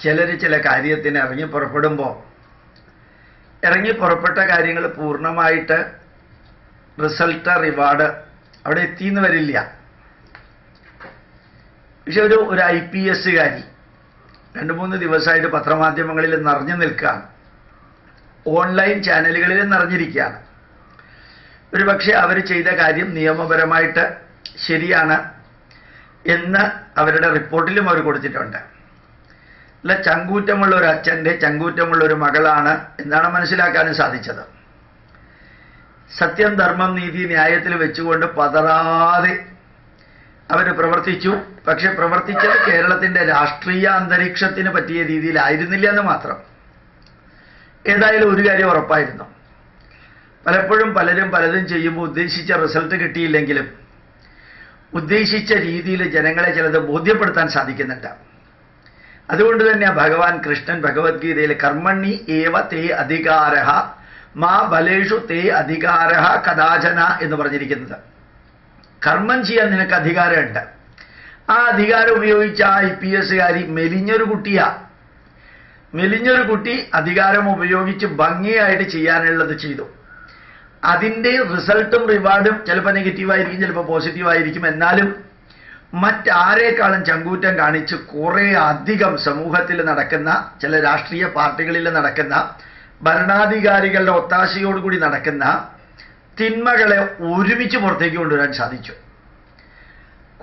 ചിലർ ചില കാര്യത്തിന് ഇറങ്ങി പുറപ്പെടുമ്പോൾ ഇറങ്ങി പുറപ്പെട്ട കാര്യങ്ങൾ പൂർണമായിട്ട് റിസൾട്ട് റിവാർഡ് അവിടെ എത്തിയെന്ന് വരില്ല. പക്ഷെ ഒരു ഒരു ഐ പി എസ്സുകാരി രണ്ട് മൂന്ന് ദിവസമായിട്ട് പത്രമാധ്യമങ്ങളിൽ നിറഞ്ഞു നിൽക്കുകയാണ്. ഓൺലൈൻ ചാനലുകളിൽ നിറഞ്ഞിരിക്കുകയാണ്. ഒരു പക്ഷേ അവർ ചെയ്ത കാര്യം നിയമപരമായിട്ട് ശരിയാണ് എന്ന് അവരുടെ റിപ്പോർട്ടിലും അവർ കൊടുത്തിട്ടുണ്ട്. അല്ല ചങ്കൂറ്റമുള്ള ഒരു അച്ഛന്റെ ചങ്കൂറ്റമുള്ള ഒരു മകളാണ് എന്നാണ് മനസ്സിലാക്കാനും സാധിച്ചത്. സത്യം ധർമ്മം നീതി ന്യായത്തിൽ വെച്ചുകൊണ്ട് പതറാതെ അവർ പ്രവർത്തിച്ചു. പക്ഷെ പ്രവർത്തിച്ചത് കേരളത്തിന്റെ രാഷ്ട്രീയ അന്തരീക്ഷത്തിന് പറ്റിയ രീതിയിലായിരുന്നില്ല എന്ന് മാത്രം. ഏതായാലും ഒരു കാര്യം ഉറപ്പായിരുന്നു. പലപ്പോഴും പലരും പലതും ചെയ്യുമ്പോൾ ഉദ്ദേശിച്ച റിസൾട്ട് കിട്ടിയില്ലെങ്കിലും ഉദ്ദേശിച്ച രീതിയിൽ ജനങ്ങളെ ചിലത് ബോധ്യപ്പെടുത്താൻ സാധിക്കുന്നുണ്ട്. അതുകൊണ്ട് തന്നെ ഭഗവാൻ കൃഷ്ണൻ ഭഗവത്ഗീതയിൽ കർമ്മണി ഏവ തേ അധികാര മാ ബലേഷു തേ അധികാര കഥാചന എന്ന് പറഞ്ഞിരിക്കുന്നത്. കർമ്മം ചെയ്യാൻ നിനക്ക് അധികാരമുണ്ട്. ആ അധികാരം ഉപയോഗിച്ച ആ ഐ പി എസ്സുകാരി മെലിഞ്ഞൊരു കുട്ടിയാ. മെലിഞ്ഞൊരു കുട്ടി അധികാരം ഉപയോഗിച്ച് ഭംഗിയായിട്ട് ചെയ്യാനുള്ളത് ചെയ്തു. അതിന്റെ റിസൾട്ടും റിവാർഡും ചിലപ്പോൾ നെഗറ്റീവായിരിക്കും ചിലപ്പോൾ പോസിറ്റീവായിരിക്കും. എന്നാലും മറ്റാരേക്കാളും ചങ്കൂറ്റം കാണിച്ച് കുറേ അധികം സമൂഹത്തിൽ നടക്കുന്ന ചില രാഷ്ട്രീയ പാർട്ടികളിൽ നടക്കുന്ന ഭരണാധികാരികളുടെ ഒത്താശയോടുകൂടി നടക്കുന്ന തിന്മകളെ ഒരുമിച്ച് പുറത്തേക്ക് കൊണ്ടുവരാൻ സാധിച്ചു.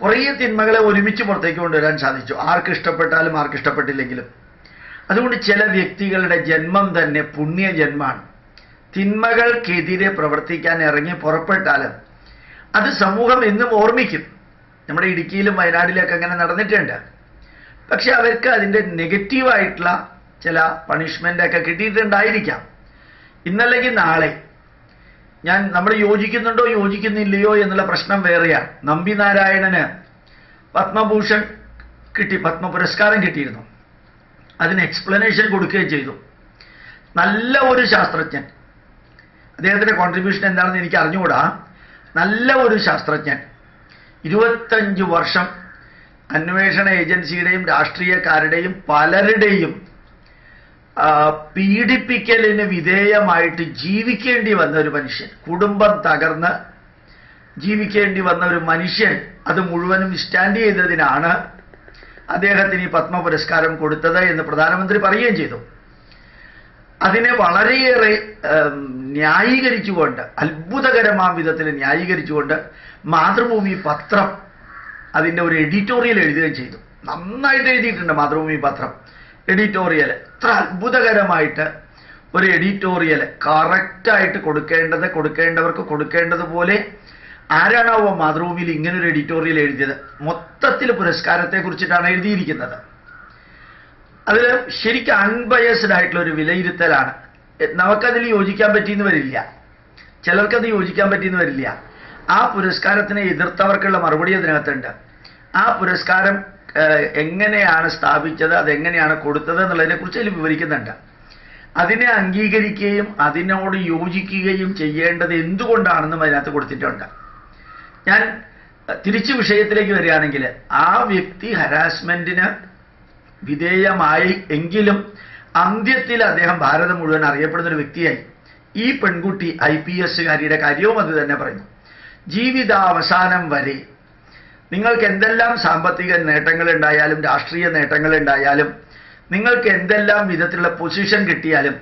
കുറേ തിന്മകളെ ഒരുമിച്ച് പുറത്തേക്ക് കൊണ്ടുവരാൻ സാധിച്ചു. ആർക്ക് ഇഷ്ടപ്പെട്ടാലും ആർക്ക് ഇഷ്ടപ്പെട്ടില്ലെങ്കിലും അതുകൊണ്ട് ചില വ്യക്തികളുടെ ജന്മം തന്നെ പുണ്യ ജന്മാണ്. തിന്മകൾക്കെതിരെ പ്രവർത്തിക്കാൻ ഇറങ്ങി പുറപ്പെട്ടാലും അത് സമൂഹം എന്നും ഓർമ്മിക്കും. നമ്മുടെ ഇടുക്കിയിലും വയനാട്ടിലൊക്കെ അങ്ങനെ നടന്നിട്ടുണ്ട്. പക്ഷെ അവർക്ക് അതിന്റെ നെഗറ്റീവായിട്ടുള്ള ചില പണിഷ്മെന്റ് ഒക്കെ കിട്ടിയിട്ടുണ്ടായിരിക്കാം. ഇന്നല്ലെങ്കിൽ നാളെ. ഞാൻ നമ്മൾ യോജിക്കുന്നുണ്ടോ യോജിക്കുന്നില്ലയോ എന്നുള്ള പ്രശ്നം വേറെയാണ്. നമ്പി നാരായണന് പത്മഭൂഷൺ കിട്ടി പത്മ പുരസ്കാരം കിട്ടിയിരുന്നു. അതിന് എക്സ്പ്ലനേഷൻ കൊടുക്കുകയും ചെയ്തു. നല്ല ഒരു ശാസ്ത്രജ്ഞൻ. അദ്ദേഹത്തിന്റെ കോൺട്രിബ്യൂഷൻ എന്താണെന്ന് എനിക്ക് അറിഞ്ഞുകൂടാ. നല്ല ഒരു ശാസ്ത്രജ്ഞൻ. ഇരുപത്തഞ്ച് വർഷം അന്വേഷണ ഏജൻസിയുടെയും രാഷ്ട്രീയക്കാരുടെയും പലരുടെയും പീഡിപ്പിക്കലിന് വിധേയമായിട്ട് ജീവിക്കേണ്ടി വന്ന ഒരു മനുഷ്യൻ കുടുംബം തകർന്ന് ജീവിക്കേണ്ടി വന്ന ഒരു മനുഷ്യൻ അത് മുഴുവനും സ്റ്റാൻഡ് ചെയ്തതിനാണ് അദ്ദേഹത്തിന് ഈ പത്മ പുരസ്കാരം കൊടുത്തത് എന്ന് പ്രധാനമന്ത്രി പറയുകയും ചെയ്തു. അതിനെ വളരെയേറെ ന്യായീകരിച്ചുകൊണ്ട് അത്ഭുതകരമാം വിധത്തിൽ ന്യായീകരിച്ചുകൊണ്ട് മാതൃഭൂമി പത്രം അതിന്റെ ഒരു എഡിറ്റോറിയൽ എഴുതുകയും ചെയ്തു. നന്നായിട്ട് എഴുതിയിട്ടുണ്ട് മാതൃഭൂമി പത്രം. എഡിറ്റോറിയൽ ഇത്ര അത്ഭുതകരമായിട്ട് ഒരു എഡിറ്റോറിയൽ കറക്റ്റായിട്ട് കൊടുക്കേണ്ടത് കൊടുക്കേണ്ടവർക്ക് കൊടുക്കേണ്ടതുപോലെ ആരാണാവോ മാതൃഭൂമിയിൽ ഇങ്ങനൊരു എഡിറ്റോറിയൽ എഴുതിയത്? മൊത്തത്തിൽ പുരസ്കാരത്തെ കുറിച്ചിട്ടാണ് എഴുതിയിരിക്കുന്നത്. അതിൽ ശരിക്കും അൺബയസ്ഡ് ആയിട്ടുള്ള ഒരു വിലയിരുത്തലാണ്. നമുക്കതിൽ യോജിക്കാൻ പറ്റിയെന്ന് വരില്ല. ചിലർക്കത് യോജിക്കാൻ പറ്റിയെന്ന് വരില്ല. ആ പുരസ്കാരത്തിനെ എതിർത്തവർക്കുള്ള മറുപടി അതിനകത്തുണ്ട്. ആ പുരസ്കാരം എങ്ങനെയാണ് സ്ഥാപിച്ചത് അതെങ്ങനെയാണ് കൊടുത്തത് എന്നുള്ളതിനെ കുറിച്ച് അതിൽ വിവരിക്കുന്നുണ്ട്. അതിനെ അംഗീകരിക്കുകയും അതിനോട് യോജിക്കുകയും ചെയ്യേണ്ടത് എന്തുകൊണ്ടാണെന്നും അതിനകത്ത് കൊടുത്തിട്ടുണ്ട്. ഞാൻ തിരിച്ചു വിഷയത്തിലേക്ക് വരികയാണെങ്കിൽ ആ വ്യക്തി ഹരാസ്മെന്റിന് വിധേയമായി എങ്കിലും അന്ത്യത്തിൽ അദ്ദേഹം ഭാരതം മുഴുവൻ അറിയപ്പെടുന്ന ഒരു വ്യക്തിയായി. ഈ പെൺകുട്ടി ഐ പി എസ്സുകാരിയുടെ കാര്യവും അത് തന്നെ പറയുന്നു. ജീവിതാവസാനം വരെ നിങ്ങൾക്ക് എന്തെല്ലാം സാമ്പത്തിക നേട്ടങ്ങൾ ഉണ്ടായാലും രാഷ്ട്രീയ നേട്ടങ്ങൾ ഉണ്ടായാലും നിങ്ങൾക്ക് എന്തെല്ലാം വിധത്തിലുള്ള പൊസിഷൻ കിട്ടിയാലും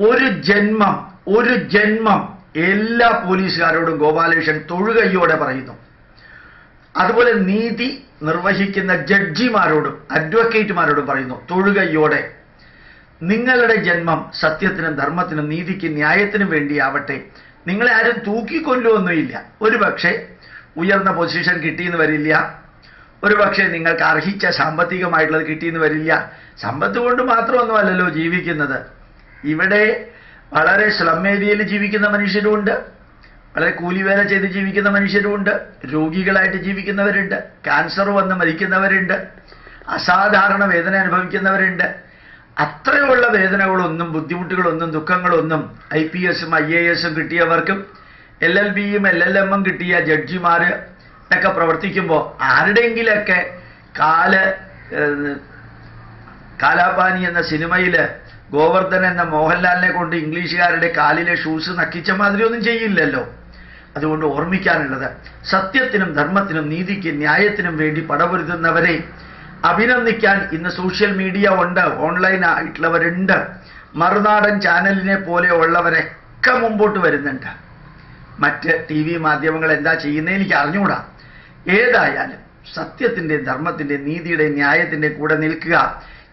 ഒരു ജന്മം ഒരു ജന്മം എല്ലാ പോലീസുകാരോടും ഗോപാലകൃഷ്ണൻ തൊഴുകയ്യോടെ പറയുന്നു. അതുപോലെ നീതി നിർവഹിക്കുന്ന ജഡ്ജിമാരോടും അഡ്വക്കേറ്റുമാരോടും പറയുന്നു തൊഴുകയോടെ. നിങ്ങളുടെ ജന്മം സത്യത്തിനും ധർമ്മത്തിനും നീതിക്കും ന്യായത്തിനും വേണ്ടിയാവട്ടെ. നിങ്ങളെ ആരും തൂക്കിക്കൊല്ലുമൊന്നുമില്ല ഒരു പക്ഷേ ഉയർന്ന പൊസിഷൻ കിട്ടിയെന്ന് വരില്ല. ഒരു പക്ഷേ നിങ്ങൾക്ക് അർഹിച്ച സാമ്പത്തികമായിട്ടുള്ളത് കിട്ടിയെന്ന് വരില്ല. സമ്പത്ത് കൊണ്ട് മാത്രമൊന്നുമല്ലല്ലോ ജീവിക്കുന്നത്. ഇവിടെ വളരെ സ്ലം ജീവിക്കുന്ന മനുഷ്യരുമുണ്ട്. വളരെ കൂലിവേല ചെയ്ത് ജീവിക്കുന്ന മനുഷ്യരുമുണ്ട്. രോഗികളായിട്ട് ജീവിക്കുന്നവരുണ്ട്. ക്യാൻസർ വന്ന് മരിക്കുന്നവരുണ്ട്. അസാധാരണ വേദന അനുഭവിക്കുന്നവരുണ്ട്. അത്രയുള്ള വേദനകളൊന്നും ബുദ്ധിമുട്ടുകളൊന്നും ദുഃഖങ്ങളൊന്നും ഐ പി എസും ഐ എ എസും കിട്ടിയവർക്കും എൽ എൽ ബിയും എൽ എൽ എമ്മും കിട്ടിയ ജഡ്ജിമാർ ഒക്കെ പ്രവർത്തിക്കുമ്പോൾ ആരുടെയെങ്കിലൊക്കെ കാൽ കാലാപാനി എന്ന സിനിമയിൽ ഗോവർദ്ധൻ എന്ന മോഹൻലാലിനെ കൊണ്ട് ഇംഗ്ലീഷുകാരുടെ കാലിലെ ഷൂസ് നക്കിച്ച മാതിരി ഒന്നും ചെയ്യില്ലല്ലോ. അതുകൊണ്ട് ഓർമ്മിക്കാനുള്ളത് സത്യത്തിനും ധർമ്മത്തിനും നീതിക്ക് ന്യായത്തിനും വേണ്ടി പടപൊരുതുന്നവരെ അഭിനന്ദിക്കാൻ ഇന്ന് സോഷ്യൽ മീഡിയ ഉണ്ട് ഓൺലൈൻ ആയിട്ടുള്ളവരുണ്ട്. മറുനാടൻ ചാനലിനെ പോലെ ഉള്ളവരൊക്കെ മുമ്പോട്ട് വരുന്നുണ്ട്. മറ്റ് ടി വി മാധ്യമങ്ങൾ എന്താ ചെയ്യുന്നത് എനിക്ക് അറിഞ്ഞുകൂടാ ഏതായാലും സത്യത്തിന്റെയും ധർമ്മത്തിന്റെയും നീതിയുടെ ന്യായത്തിന്റെയും കൂടെ നിൽക്കുക.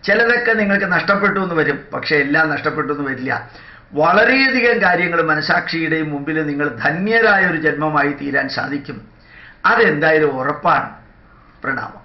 ചിലതൊക്കെ നിങ്ങൾക്ക് നഷ്ടപ്പെട്ടു എന്ന് വരും പക്ഷേ എല്ലാം നഷ്ടപ്പെട്ടു എന്ന് വരില്ല. വളരെയധികം കാര്യങ്ങൾ മനസാക്ഷിയുടെയും മുമ്പിൽ നിങ്ങൾ ധന്യരായ ഒരു ജന്മമായി തീരാൻ സാധിക്കും. അതെന്തായാലും ഉറപ്പാണ്. പ്രണാമം.